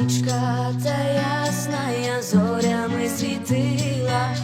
Нічка та ясна я зорями світила.